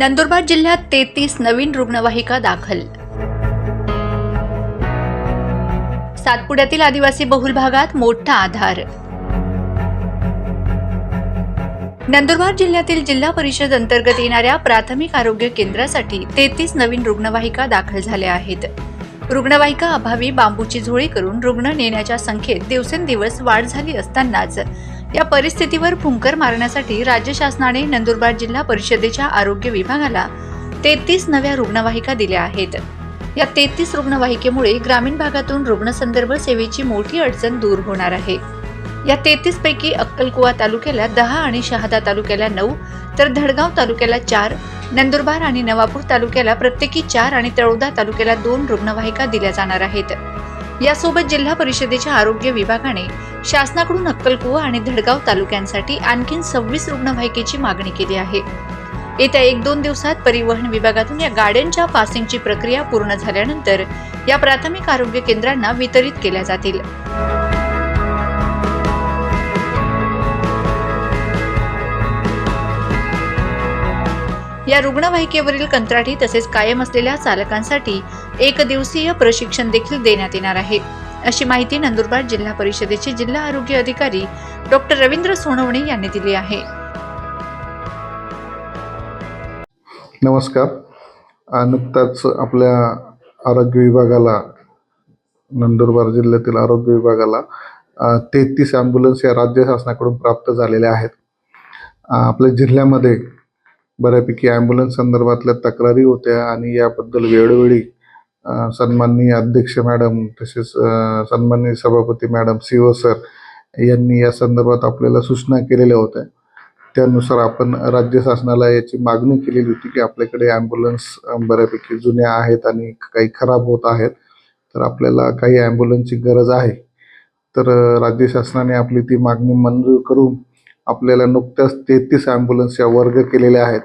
नंदुरबार जिल्ह्यात तेहतीस नवीन रुग्णवाहिका दाखल. सातपुड्यातील आदिवासी बहुल भागात मोठा आधार. नंदुरबार जिल्ह्यातील जिल्हा परिषद अंतर्गत येणाऱ्या प्राथमिक आरोग्य केंद्रासाठी तेहतीस नवीन रुग्णवाहिका दाखल झाल्या आहेत. रुग्णवाहिका अभावी बांबूची झोळी करून रुग्ण नेण्याच्या संख्येत दिवसेंदिवस वाढ झाली असतानाच या परिस्थितीवर फुंकर मारण्यासाठी राज्य शासनाने नंदुरबार जिल्हा परिषदेच्या आरोग्य विभागाला तेहतीस नव्या रुग्णवाहिका दिल्या आहेत. या तेहतीस रुग्णवाहिकेमुळे ग्रामीण भागातून रुग्णसंदर्भ सेवेची मोठी अडचण दूर होणार आहे. या तेहतीस पैकी अक्कलकुवा तालुक्याला दहा आणि शहादा तालुक्याला नऊ तर धडगाव तालुक्याला चार नंदुरबार आणि नवापूर तालुक्याला प्रत्येकी चार आणि तळोदा तालुक्याला दोन रुग्णवाहिका दिल्या जाणार आहेत. यासोबत जिल्हा परिषदेच्या आरोग्य विभागाने शासनाकडून अक्कलकुवा आणि धडगाव तालुक्यांसाठी आणखी सव्वीस रुग्णवाहिकेची मागणी केली आहे. येत्या एक दोन दिवसात परिवहन विभागातून या गाड्यांच्या पासिंगची प्रक्रिया पूर्ण झाल्यानंतर या प्राथमिक आरोग्य केंद्रांना वितरित केल्या जातील. या रुग्णवाहिकेवरील कंत्राटी तसेच कायम असलेल्या चालकांसाठी एक दिवसीय प्रशिक्षण देखील देण्यात येणार आहे. अशी माहिती नंदुरबार जिल्हा परिषदेचे जिल्हा आरोग्य अधिकारी डॉक्टर रवींद्र सोनवणे यांनी दिली आहे. नमस्कार. नुकताच आपल्या आरोग्य विभागाला नंदुरबार जिल्ह्यातील आरोग्य विभागाला तेहतीस ॲम्ब्युलन्स या राज्य शासनाकडून प्राप्त झालेल्या आहेत. आपल्या जिल्ह्यामध्ये बऱ्यापैकी ॲम्ब्युलन्स संदर्भातल्या तक्रारी होत्या आणि याबद्दल वेळोवेळी सन्माननीय अध्यक्ष मॅडम तसेच सन्माननीय सभापती मॅडम सी सर यांनी या संदर्भात आपल्याला सूचना केलेल्या होत्या. त्यानुसार आपण राज्य शासनाला याची मागणी केलेली होती की आपल्याकडे ॲम्ब्युलन्स बऱ्यापैकी जुन्या आहेत आणि काही खराब होत आहेत. तर आपल्याला काही ॲम्ब्युलन्सची गरज आहे. तर राज्य शासनाने आपली ती मागणी मंजूर करून आपल्याला नुकत्याच तेहतीस ॲम्ब्युलन्स या वर्ग केलेल्या आहेत.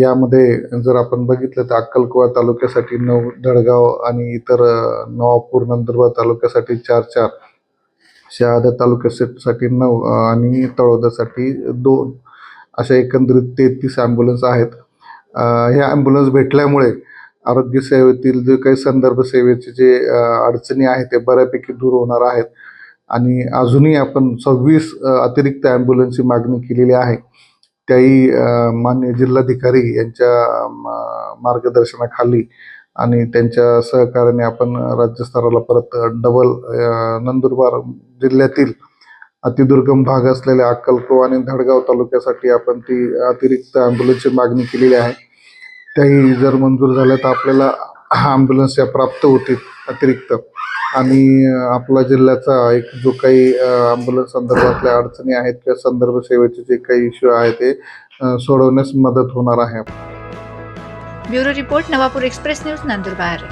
यामध्ये जर आपण बघितलं तर अक्कलकुवा तालुक्यासाठी नऊ दडगाव आणि इतर नवापूर नंदुरबार तालुक्यासाठी चार चार. शहादा तालुक्यासाठी नऊ आणि तळोदासाठी दोन. अशा एकंदरीत तेहतीस ॲम्ब्युलन्स आहेत. ह्या ॲम्ब्युलन्स भेटल्यामुळे आरोग्य सेवेतील जे काही संदर्भ सेवेचे जे अडचणी आहेत ते बऱ्यापैकी दूर होणार आहेत. आणि अजूनही आपण सव्वीस अतिरिक्त ॲम्ब्युलन्सची मागणी केलेली आहे. त्याही मान्य जिल्हाधिकारी यांच्या म- मार्गदर्शनाखाली आणि त्यांच्या सहकार्याने आपण राज्यस्तराला परत डबल नंदुरबार जिल्ह्यातील अतिदुर्गम भाग असलेल्या अक्कलकोवा आणि धडगाव तालुक्यासाठी आपण ती अतिरिक्त ॲम्ब्युलन्सची मागणी केलेली आहे. त्याही जर मंजूर झाल्या तर आपल्याला ॲम्ब्युलन्स या प्राप्त होतील अतिरिक्त. आणि आपला जिल्ह्याचा एक जो काही ॲम्ब्युलन्स संदर्भातल्या अडचणी आहेत किंवा संदर्भ सेवेचे जे काही इश्यू आहे ते सोडवण्यास मदत होणार आहे. Bureau report Navapur express news Nandurbar.